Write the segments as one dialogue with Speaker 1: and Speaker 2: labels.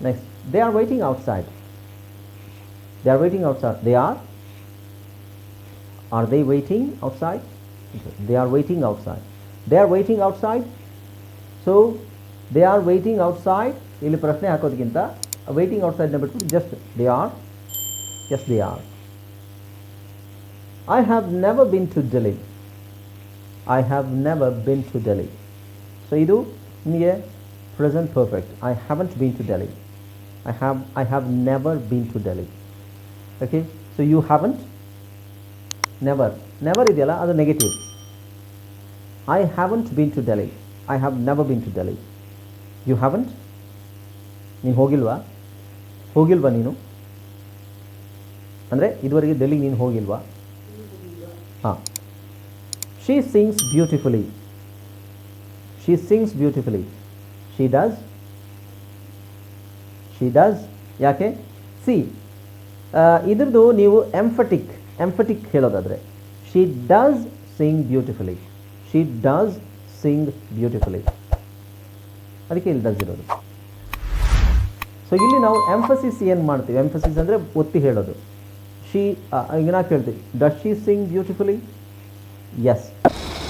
Speaker 1: Next, they are waiting outside. They are waiting outside. They are? Are they waiting outside? They are waiting outside. They are waiting outside. So they are waiting outside ಇಲ್ಲಿ ಪ್ರಶ್ನೆ ಹಾಕೋದಕ್ಕಿಂತ waiting ಔಟ್ಸೈಡ್ನ ಬಿಟ್ಬಿಟ್ಟು just they are as they are I have never been to Delhi I have never been to Delhi so ಇದು ನಿಮಗೆ present perfect I haven't been to Delhi I have I have never been to Delhi okay so you haven't never never ಇದೆಯಲ್ಲ? ಅದು negative I haven't been to Delhi I have never been to Delhi you haven't ನೀನು ಹೋಗಿಲ್ವಾ? ಹೋಗಿಲ್ವಾ ನೀನು? ಅಂದರೆ ಇದುವರೆಗೆ ಡೆಲ್ಲಿಗೆ ನೀನು ಹೋಗಿಲ್ವಾ? ಹಾಂ. She sings beautifully she sings beautifully she does she does ಯಾಕೆ? ಸಿ ಇದ್ರದ್ದು ನೀವು ಎಂಫಟಿಕ್ ಎಂಫಟಿಕ್ ಹೇಳೋದಾದರೆ she does sing beautifully she does sing beautifully ಅದಕ್ಕೆ ಇಲ್ಲಿ ಡಸ್ ಇರೋದು. ಸೊ ಇಲ್ಲಿ ನಾವು ಎಂಫಸಿಸ್ ಏನು ಮಾಡ್ತೀವಿ? ಎಂಫಸಿಸ್ ಅಂದರೆ ಒತ್ತಿ ಹೇಳೋದು. ಶಿ ಈಗ ನಾ ಕೇಳ್ತೀವಿ does she sing beautifully yes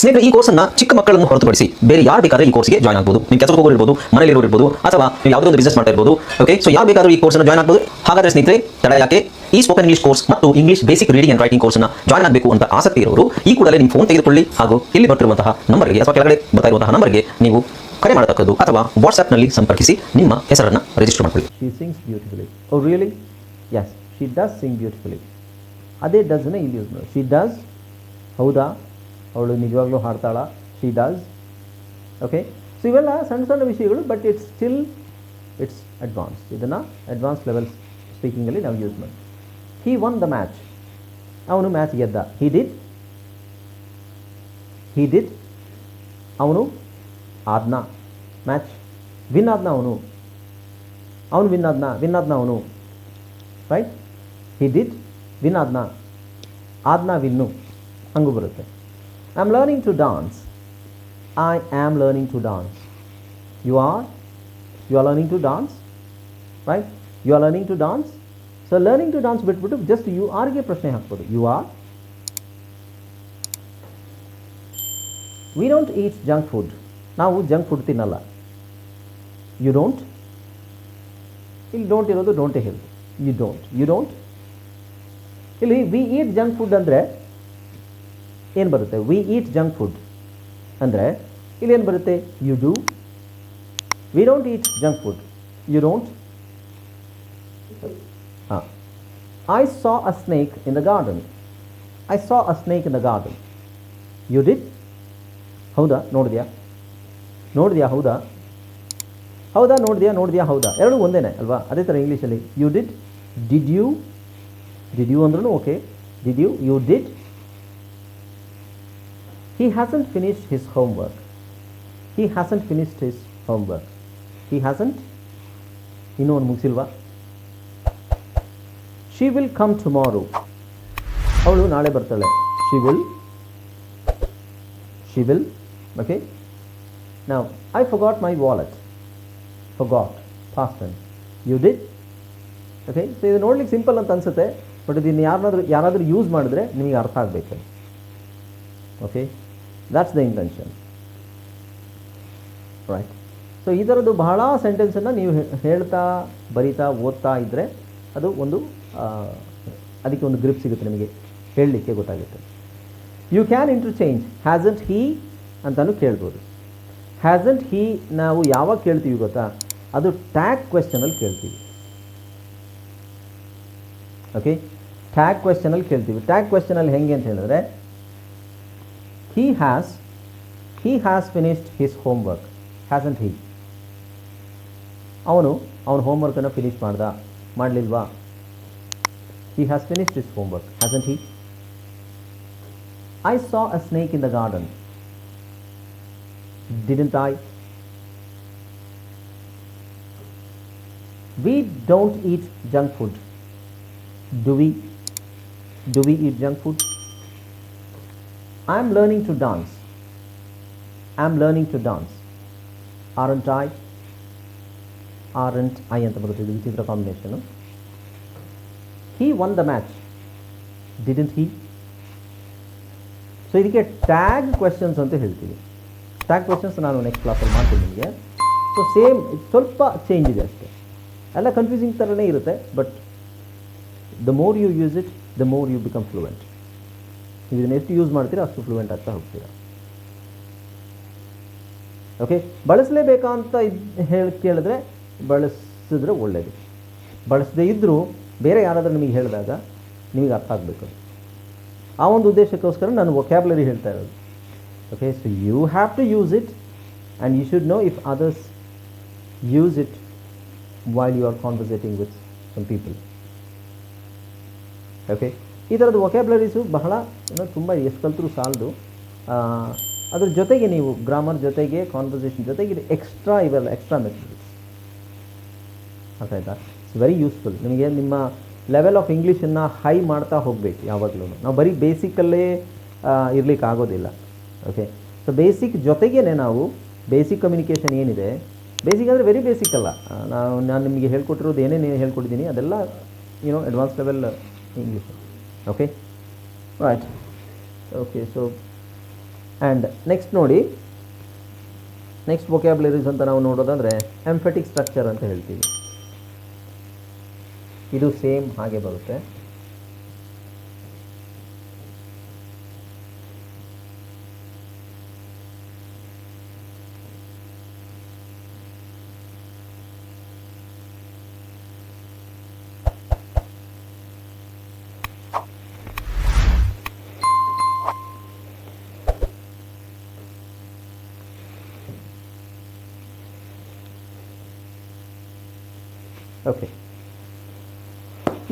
Speaker 2: ಸ್ನೇಹಿತರೆ, ಈ ಕೋರ್ಸನ್ನ ಚಿಕ್ಕ ಮಕ್ಕಳನ್ನು ಹೊರತುಪಡಿಸಿ ಬೇರೆ ಯಾರು ಬೇಕಾದ್ರೆ ಈ ಕೋರ್ಸ್ಗೆ ಜಾಯ್ನ್ ಆಗ್ಬೋದು. ನೀವು ಕೆಲಸಕ್ಕೆ ಹೋಗೋರು ಇರ್ಬೋದು, ಮನೆಯಲ್ಲಿ ಇರ್ಬೋದು, ಅಥವಾ ನೀವು ಯಾವುದೋ ಒಂದು ಬಿಸ್ನೆಸ್ ಮಾಡ್ತಾ ಇರ್ಬೋದು ಓಕೆ ಸೊ ಯಾರು ಬೇಕಾದ್ರೂ ಈ ಕೋರ್ಸ್ನ ಜಾಯ್ನ್ ಆಗ್ಬೋದು. ಹಾಗಾದ್ರೆ ಸ್ನೇಹಿತರೆ, ತಡ ಯಾಕೆ? ಈ ಸ್ಪೋಕನ್ ಇಂಗ್ಲಿಷ್ ಕೋರ್ಸ್ ಮತ್ತು English basic reading and writing ಕೋರ್ಸ್ನ ಜಾಯ್ನ್ ಆಗಬೇಕು ಅಂತ ಆಸಕ್ತಿ ಇರೋರು, ಈ ಕೂಡಲೇ ನಿಮ್ಮ ಫೋನ್ ತೆಗೆದುಕೊಳ್ಳಿ ಹಾಗೂ ಇಲ್ಲಿ ಬರ್ತಿರುವಂತಹ ನಂಬರ್ಗೆ ಅಥವಾ ಕೆಳಗಡೆ ಬರ್ತಾ ಇರುವಂತಹ ನಂಬರ್ಗೆ ನೀವು ಕರೆ ಮಾಡತಕ್ಕದ್ದು ಅಥವಾ ವಾಟ್ಸ್ಆ್ಯಪ್ನಲ್ಲಿ ಸಂಪರ್ಕಿಸಿ ನಿಮ್ಮ ಹೆಸರನ್ನು ರಿಜಿಸ್ಟರ್ ಮಾಡಿಕೊಳ್ಳಿ.
Speaker 1: She beautifully does sing beautifully ಅದೇ ಡಸ್ನ ಇಲ್ಲಿ ಯೂಸ್ ಮಾಡಿ ಹೌದಾ? ಅವಳು ನಿಜವಾಗ್ಲೂ ಹಾಡ್ತಾಳ. ಶಿ ಡಾಸ್ ಓಕೆ ಸೊ ಇವೆಲ್ಲ ಸಣ್ಣ ಸಣ್ಣ ವಿಷಯಗಳು but it's still it's advance ಇದನ್ನು ಅಡ್ವಾನ್ಸ್ ಲೆವೆಲ್ ಸ್ಪೀಕಿಂಗಲ್ಲಿ ನಾವು ಯೂಸ್ ಮಾಡಿ ಹೀ ಒನ್ ದ ಮ್ಯಾಚ್ ಅವನು ಮ್ಯಾಚ್ ಗೆದ್ದ. ಹಿ ಡಿಡ್ ಹಿ ಡಿಡ್ ಅವನು ಆದ್ನ. ಮ್ಯಾಚ್ ವಿನ್ ಆದ್ನ ಅವನು. ಅವನು ವಿನ್ ಆದ್ನ. ವಿನ್ ಆದ್ನ ಅವನು. ರೈಟ್ ಹಿ ಡಿಡ್ ವಿನ್ ಆದ್ನ. ಆದ್ನ ವಿನ್ನು ಹಂಗೂ ಬರುತ್ತೆ. I am learning to dance I am learning to dance you are you are learning to dance right you are learning to dance so learning to dance ಬಿಟ್ಬಿಟ್ಟು just you ಆರ್ಗೆ ಪ್ರಶ್ನೆ ಹಾಕ್ಬೋದು you are we don't eat junk food ನಾವು junk food ತಿನ್ನಲ್ಲ you don't ಇಲ್ಲಿ don't ಇರೋದು ಡೋಂಟೇ ಹೇಳಿ ಯು ಡೋಂಟ್ ಯು ಡೋಂಟ್ ಇಲ್ಲಿ ವಿ ಈಟ್ ಜಂಕ್ ಫುಡ್ ಅಂದರೆ ಏನು ಬರುತ್ತೆ? ವಿ ಈಟ್ ಜಂಕ್ ಫುಡ್ ಅಂದರೆ ಏನು ಬರುತ್ತೆ? You do we don't eat junk food you don't ಹಾಂ. I saw a snake in the garden I saw a snake in the garden you did ಹೌದಾ? ನೋಡಿದ್ಯಾ? ನೋಡಿದ್ಯಾ? ಹೌದಾ? ಹೌದಾ? ನೋಡಿದ್ಯಾ? ನೋಡಿದ್ಯಾ? ಹೌದಾ? ಎರಡು ಒಂದೇನೆ, ಅಲ್ವಾ? ಅದೇ ಥರ ಇಂಗ್ಲೀಷಲ್ಲಿ you did did you did you ಅಂದ್ರೂ okay did you you did finished his home work he hasn't finished his home work he hasn't ಇನ್ನೂ ಒಂದು ಮುಗಿಸಿಲ್ವಾ ಶಿ ವಿಲ್ ಕಮ್ ಟುಮಾರೋ ಅವಳು ನಾಳೆ ಬರ್ತಾಳೆ. She will she will okay ನಾವು I forgot my wallet forgot fast you did okay so ಇದು ನೋಡ್ಲಿಕ್ಕೆ simple ಅಂತ ಅನಿಸುತ್ತೆ. ಬಟ್ ಇದನ್ನು ಯಾರನ್ನಾದ್ರೂ ಯಾರಾದರೂ ಯೂಸ್ ಮಾಡಿದ್ರೆ ನಿಮಗೆ ಅರ್ಥ ಆಗಬೇಕು. Okay that's the intention right so ಈ ಥರದ್ದು ಬಹಳ ಸೆಂಟೆನ್ಸನ್ನು ನೀವು ಹೇಳ್ತಾ, ಬರಿತಾ, ಓದ್ತಾ ಇದ್ದರೆ ಅದು ಒಂದು ಅದಕ್ಕೆ ಒಂದು ಗ್ರಿಪ್ ಸಿಗುತ್ತೆ ನಿಮಗೆ. ಹೇಳಲಿಕ್ಕೆ ಗೊತ್ತಾಗುತ್ತೆ. You can interchange hasn't he ಅಂತಲೂ ಕೇಳ್ಬೋದು. ಹ್ಯಾಸಂಟ್ ಹೀ ನಾವು ಯಾವಾಗ ಕೇಳ್ತೀವಿ ಗೊತ್ತಾ? ಅದು ಟ್ಯಾಗ್ ಕ್ವೆಶನಲ್ಲಿ ಕೇಳ್ತೀವಿ. ಓಕೆ ಟ್ಯಾಗ್ ಕ್ವೆಶನಲ್ಲಿ ಕೇಳ್ತೀವಿ. ಟ್ಯಾಗ್ ಕ್ವೆಶನಲ್ಲಿ ಹೆಂಗೆ ಅಂತ ಹೇಳಿದ್ರೆ he has he has finished his home work hasn't he ಅವನು ಅವನ ಹೋಮ್ವರ್ಕನ್ನು ಫಿನಿಷ್ ಮಾಡ್ದ, ಮಾಡಲಿಲ್ವಾ he has finished his homework hasn't he I saw a snake in the garden didn't I We don't eat junk food. Do we? Do we eat junk food? I'm learning to dance. I'm learning to dance. Aren't I? Aren't I ಅಂತ ಬರುತ್ತೆ ಇದು ವಿಚಿತ್ರ combination he won the match didn't he so ಇದಕ್ಕೆ tag questions ಅಂತ ಹೇಳ್ತೀವಿ tag questions ನಾನು next ಕ್ಲಾಸಲ್ಲಿ ಮಾಡ್ತೀನಿ ನಿಮಗೆ. ಸೊ ಸೇಮ್ ಸ್ವಲ್ಪ ಚೇಂಜ್ ಇದೆ ಅಷ್ಟೇ. ಎಲ್ಲ ಕನ್ಫ್ಯೂಸಿಂಗ್ ಥರನೇ ಇರುತ್ತೆ but the more you use it the more you become fluent ನೀವು ಇದನ್ನ ಎಷ್ಟು ಯೂಸ್ ಮಾಡ್ತೀರಾ ಅಷ್ಟು ಫ್ಲೂಯೆಂಟ್ ಆಗ್ತಾ ಹೋಗ್ತೀರಾ. ಓಕೆ ಬಳಸಲೇಬೇಕಾ ಅಂತ ಇದ್ ಹೇಳಿ, ಕೇಳಿದ್ರೆ ಬಳಸಿದ್ರೆ ಒಳ್ಳೆಯದು ಬಳಸದೇ ಇದ್ದರೂ ಬೇರೆ ಯಾರಾದರೂ ನಿಮಗೆ ಹೇಳಿದಾಗ ನಿಮಗೆ ಅರ್ಥ ಆಗಬೇಕು ಆ ಒಂದು ಉದ್ದೇಶಕ್ಕೋಸ್ಕರ ನಾನು ವೊಕ್ಯಾಬ್ಲರಿ ಹೇಳ್ತಾ ಇರೋದು. Okay so you have to use it and you should know if others use it while you are conversating with some people. Okay ಈ ಥರದ ವೊಕ್ಯಾಬ್ಲರೀಸು ಬಹಳ ತುಂಬ ಎಷ್ಟು ಕಲಿತರೂ ಸಾಲದು ಅದ್ರ ಜೊತೆಗೆ ನೀವು ಗ್ರಾಮರ್ ಜೊತೆಗೆ ಕಾನ್ವರ್ಸೇಷನ್ ಜೊತೆಗೆ ಇದು ಎಕ್ಸ್ಟ್ರಾ ಇವೆಲ್ಲ ಎಕ್ಸ್ಟ್ರಾ ಮೆಥಡ್ಸ್ ಅರ್ಥ ಆಯ್ತಾ? ಇಟ್ಸ್ ವೆರಿ ಯೂಸ್ಫುಲ್ ನಿಮಗೆ ನಿಮ್ಮ ಲೆವೆಲ್ ಆಫ್ ಇಂಗ್ಲೀಷನ್ನು ಹೈ ಮಾಡ್ತಾ ಹೋಗಬೇಕು ಯಾವಾಗಲೂ ನಾವು ಬರೀ ಬೇಸಿಕಲ್ಲೇ ಇರಲಿಕ್ಕೆ ಆಗೋದಿಲ್ಲ. ಓಕೆ ಸೊ ಬೇಸಿಕ್ ಜೊತೆಗೇ ನಾವು ಬೇಸಿಕ್ ಕಮ್ಯುನಿಕೇಷನ್ ಏನಿದೆ ಬೇಸಿಕ್ ಅಂದರೆ ವೆರಿ ಬೇಸಿಕ್ ಅಲ್ಲ. ನಾವು, ನಾನು ನಿಮಗೆ ಹೇಳ್ಕೊಟ್ಟಿರೋದು ಏನೇನು ಹೇಳ್ಕೊಟ್ಟಿದ್ದೀನಿ, ಅದೆಲ್ಲ you know advance level English okay right okay so and next ನೋಡಿ ನೆಕ್ಸ್ಟ್ ವೊಕ್ಯಾಬ್ಲರೀಸ್ ಅಂತ ನಾವು ನೋಡೋದಂದರೆ ಎಂಫೆಟಿಕ್ ಸ್ಟ್ರಕ್ಚರ್ ಅಂತ ಹೇಳ್ತೀವಿ. ಇದು ಸೇಮ್ ಹಾಗೆ ಬರುತ್ತೆ.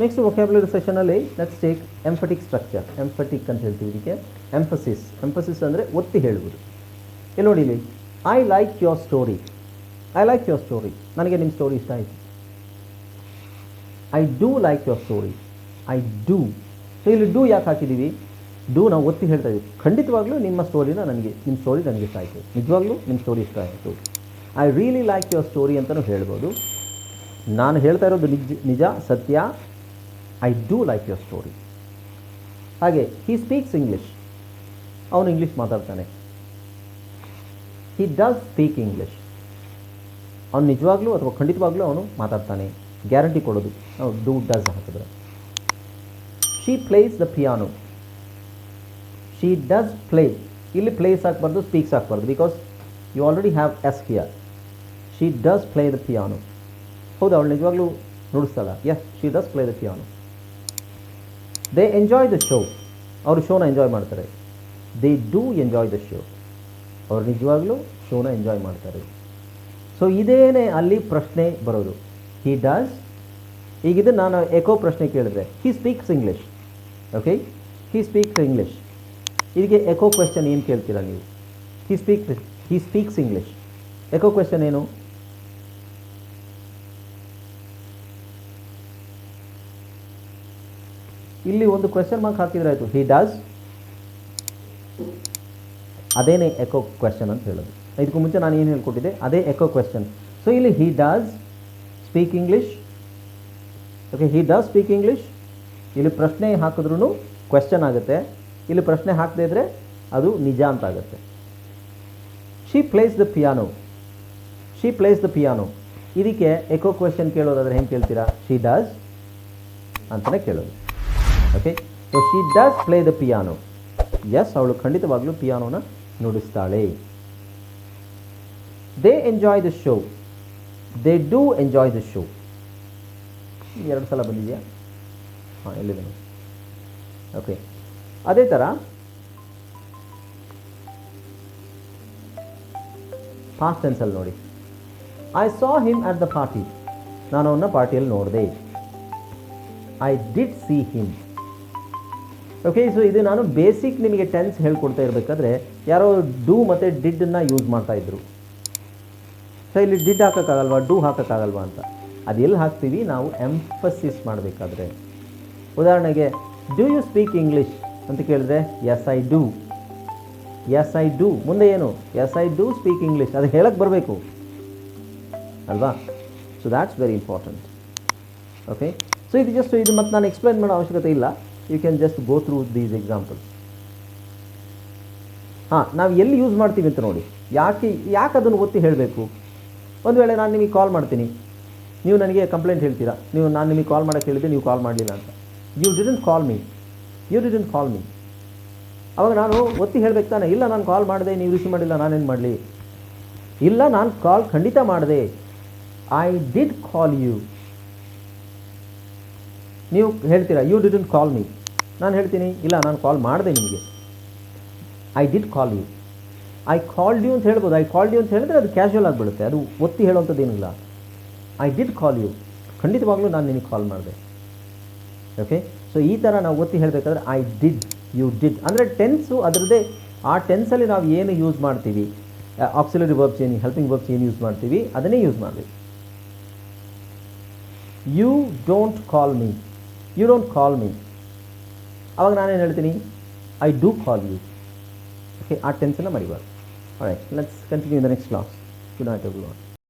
Speaker 1: Next vocabulary ಸೆಷನಲ್ಲಿ let's take emphatic structure emphatic ಅಂತ ಹೇಳ್ತೀವಿ ಇದಕ್ಕೆ. ಎಂಫಸಿಸ್ ಎಂಫಸಿಸ್ ಅಂದರೆ ಒತ್ತಿ ಹೇಳುವುದು. ಇಲ್ಲಿ ನೋಡಿ I like your story I like your story ನನಗೆ ನಿಮ್ಮ ಸ್ಟೋರಿ ಇಷ್ಟ ಆಯಿತು. I do like your story I do so ಇಲ್ಲಿ ಡೂ ಯಾಕೆ ಹಾಕಿದ್ದೀವಿ ಡೂ ನಾವು ಒತ್ತಿ ಹೇಳ್ತಾ ಇದ್ದೀವಿ ಖಂಡಿತವಾಗ್ಲೂ ನಿಮ್ಮ ಸ್ಟೋರಿನ ನನಗೆ, ನಿಮ್ಮ ಸ್ಟೋರಿ ನನಗೆ ಇಷ್ಟ ಆಯಿತು. ನಿಜವಾಗ್ಲೂ ನಿಮ್ಮ ಸ್ಟೋರಿ ಇಷ್ಟ ಆಯಿತು. I really like your story ಅಂತಲೂ ಹೇಳ್ಬೋದು. ನಾನು ಹೇಳ್ತಾ ಇರೋದು ನಿಜ ನಿಜ, ಸತ್ಯ. I do like your story ಹಾಗೆ ಹಿ ಸ್ಪೀಕ್ಸ್ ಇಂಗ್ಲೀಷ್ ಅವನು ಇಂಗ್ಲೀಷ್ ಮಾತಾಡ್ತಾನೆ. ಹಿ ಡಸ್ ಸ್ಪೀಕ್ ಇಂಗ್ಲೀಷ್ ಅವನು ನಿಜವಾಗ್ಲೂ ಅಥವಾ ಖಂಡಿತವಾಗ್ಲೂ ಅವನು ಮಾತಾಡ್ತಾನೆ. ಗ್ಯಾರಂಟಿ ಕೊಡೋದು. ನಾವು ಡೂ ಡಸ್ ಹಾಕಿದ್ರೆ. She plays the piano she does play ಇಲ್ಲಿ ಪ್ಲೇಸ್ ಹಾಕ್ಬಾರ್ದು ಸ್ಪೀಕ್ಸ್ ಹಾಕ್ಬಾರ್ದು. Because you already have S here she does play the piano ಹೌದು ಅವಳು ನಿಜವಾಗ್ಲೂ ನುಡಿಸ್ತಾಳ? Yes she does play the piano they enjoy the show ಅವರು ಶೋನ enjoy ಮಾಡ್ತಾರೆ. They do enjoy the show ಅವರು ನಿಜವಾಗ್ಲೂ ಶೋನ ಎಂಜಾಯ್ ಮಾಡ್ತಾರೆ. ಸೊ ಇದೇನೇ ಅಲ್ಲಿ ಪ್ರಶ್ನೆ ಬರೋದು. ಹಿ ಡಸ್ ಇದು ನಾನು ಎಕೋ ಪ್ರಶ್ನೆ ಕೇಳಿದ್ರೆ he speaks English okay he speaks English ಇದಕ್ಕೆ ಎಕೋ ಕ್ವೆಶನ್ ಏನು ಕೇಳ್ತೀರಾ ನೀವು? He speak he speaks English echo question ಏನು? ಇಲ್ಲಿ ಒಂದು ಕ್ವೆಶನ್ ಮಾರ್ಕ್ ಹಾಕಿದ್ರೆ ಆಯಿತು. ಹಿ ಡಾಸ್ ಅದೇನೇ ಎಕೋ ಕ್ವೆಶನ್ ಅಂತ ಹೇಳೋದು. ಇದಕ್ಕೂ ಮುಂಚೆ ನಾನು ಏನು ಹೇಳ್ಕೊಟ್ಟಿದ್ದೆ? ಅದೇ ಎಕೋ ಕ್ವೆಶನ್ ಸೊ ಇಲ್ಲಿ he does speak English okay he does speak English ಇಲ್ಲಿ ಪ್ರಶ್ನೆ ಹಾಕಿದ್ರೂ ಕ್ವೆಶನ್ ಆಗುತ್ತೆ. ಇಲ್ಲಿ ಪ್ರಶ್ನೆ ಹಾಕದೇ ಇದ್ದರೆ ಅದು ನಿಜ ಅಂತ ಆಗುತ್ತೆ. She plays the piano she plays the piano ಇದಕ್ಕೆ ಎಕೋ ಕ್ವೆಶನ್ ಕೇಳೋದಾದರೆ ಹೆಂಗೆ ಕೇಳ್ತೀರಾ? ಶಿ ಡಾಸ್ ಅಂತಲೇ ಕೇಳೋದು. Okay so she does play the piano yes ಅವಳು ಖಂಡಿತವಾಗ್ಲೂ ಪಿಯಾನೋನ ನುಡಿಸ್ತಾಳೆ. They enjoy the show they do enjoy the show ಎರಡು ಸಲ ಬಂದಿದೆಯಾ? ಹಾಂ ಎಲ್ಲಿದೆ ಓಕೆ ಅದೇ ಥರ ಪಾಸ್ಟ್ ಟೆನ್ಸಲ್ಲಿ ನೋಡಿ. I saw him at the party ನಾನು ಅವನ್ನ ಪಾರ್ಟಿಯಲ್ಲಿ ನೋಡಿದೆ. I did see him okay so ಇದು ನಾನು ಬೇಸಿಕ್ ನಿಮಗೆ ಟೆನ್ಸ್ ಹೇಳ್ಕೊಡ್ತಾ ಇರಬೇಕಾದ್ರೆ ಯಾರೋ ಡೂ ಮತ್ತು ಡಿಡ್ಡನ್ನು ಯೂಸ್ ಮಾಡ್ತಾ ಇದ್ರು. ಸೊ ಇಲ್ಲಿ ಡಿಡ್ ಹಾಕೋಕ್ಕಾಗಲ್ವಾ? ಡೂ ಹಾಕೋಕ್ಕಾಗಲ್ವಾ ಅಂತ. ಅದು ಎಲ್ಲಿ ಹಾಕ್ತೀವಿ? ನಾವು ಎಂಫಸಿಸ್ ಮಾಡಬೇಕಾದ್ರೆ. ಉದಾಹರಣೆಗೆ ಡೂ ಯು ಸ್ಪೀಕ್ ಇಂಗ್ಲೀಷ್ ಅಂತ ಕೇಳಿದ್ರೆ yes I do yes I do ಮುಂದೆ ಏನು? Yes I do speak English ಅದು ಹೇಳಕ್ಕೆ ಬರಬೇಕು. ಅಲ್ವಾ? So that's very important okay so ಇದು ಜಸ್ಟ್ ಇದು ಮತ್ತು ನಾನು ಎಕ್ಸ್ಪ್ಲೈನ್ ಮಾಡೋ ಅವಶ್ಯಕತೆ ಇಲ್ಲ. You can just go through these examples ಹಾಂ, ನಾವು ಎಲ್ಲಿ ಯೂಸ್ ಮಾಡ್ತೀವಿ ಅಂತ ನೋಡಿ. ಯಾಕೆ ಯಾಕೆ ಅದನ್ನು ಒತ್ತಿ ಹೇಳಬೇಕು? ಒಂದು ವೇಳೆ ನಾನು ನಿಮಗೆ ಕಾಲ್ ಮಾಡ್ತೀನಿ. ನೀವು ನನಗೆ ಕಂಪ್ಲೇಂಟ್ ಹೇಳ್ತೀರಾ? ನೀವು, ನಾನು ನಿಮಗೆ ಕಾಲ್ ಮಾಡೋಕ್ಕೆ ಹೇಳಿದೆ ನೀವು ಕಾಲ್ ಮಾಡಲಿಲ್ಲ ಅಂತ. You didn't call me you didn't call me ಅವಾಗ ನಾನು ಒತ್ತಿ ಹೇಳಬೇಕು ತಾನೆ. ಇಲ್ಲ, ನಾನು ಕಾಲ್ ಮಾಡಿದೆ, ನೀವು ರಿಸೀವ್ ಮಾಡಿಲ್ಲ ನಾನೇನು ಮಾಡಲಿ? ಇಲ್ಲ, ನಾನು ಕಾಲ್ ಖಂಡಿತ ಮಾಡಿದೆ. ಐ ಡಿಡ್ ಕಾಲ್ ಯು ನೀವು ಹೇಳ್ತೀರಾ ಯು ಡಿಡೆಂಟ್ ಕಾಲ್ ಮೀ ನಾನು ಹೇಳ್ತೀನಿ, ಇಲ್ಲ, ನಾನು ಕಾಲ್ ಮಾಡಿದೆ ನಿಮಗೆ. I did call you I called you ಅಂತ ಹೇಳ್ಬೋದು. ಐ ಕಾಲ್ಡ್ ಯು ಅಂತ ಹೇಳಿದ್ರೆ ಅದು ಕ್ಯಾಶುವಲ್ ಆಗಿಬಿಡುತ್ತೆ. ಅದು ಒತ್ತಿ ಹೇಳುವಂಥದ್ದೇನಿಲ್ಲ ಐ ಡಿಡ್ ಕಾಲ್ ಯು ಖಂಡಿತವಾಗ್ಲೂ ನಾನು ನಿನಗೆ ಕಾಲ್ ಮಾಡಿದೆ. ಓಕೆ ಸೊ ಈ ಥರ ನಾವು ಒತ್ತಿ ಹೇಳಬೇಕಾದ್ರೆ ಐ ಡಿಡ್ ಯು ಡಿಡ್ ಅಂದರೆ ಟೆನ್ಸು ಅದರದ್ದೇ, ಆ ಟೆನ್ಸಲ್ಲಿ ನಾವು ಏನು ಯೂಸ್ ಮಾಡ್ತೀವಿ? ಆಕ್ಸಿಲರಿ ವರ್ಬ್ಸ್ ಏನು ಹೆಲ್ಪಿಂಗ್ ವರ್ಬ್ಸ್ ಏನು ಯೂಸ್ ಮಾಡ್ತೀವಿ? ಅದನ್ನೇ ಯೂಸ್ ಮಾಡಬೇಕು you don't call me you don't call me ಅವಾಗ ನಾನೇನು ಹೇಳ್ತೀನಿ? I do call you okay ಆ ಟೆನ್ಸನ್ನು ಮರಿಬಾರ್ದು. Right let's continue the next class good night every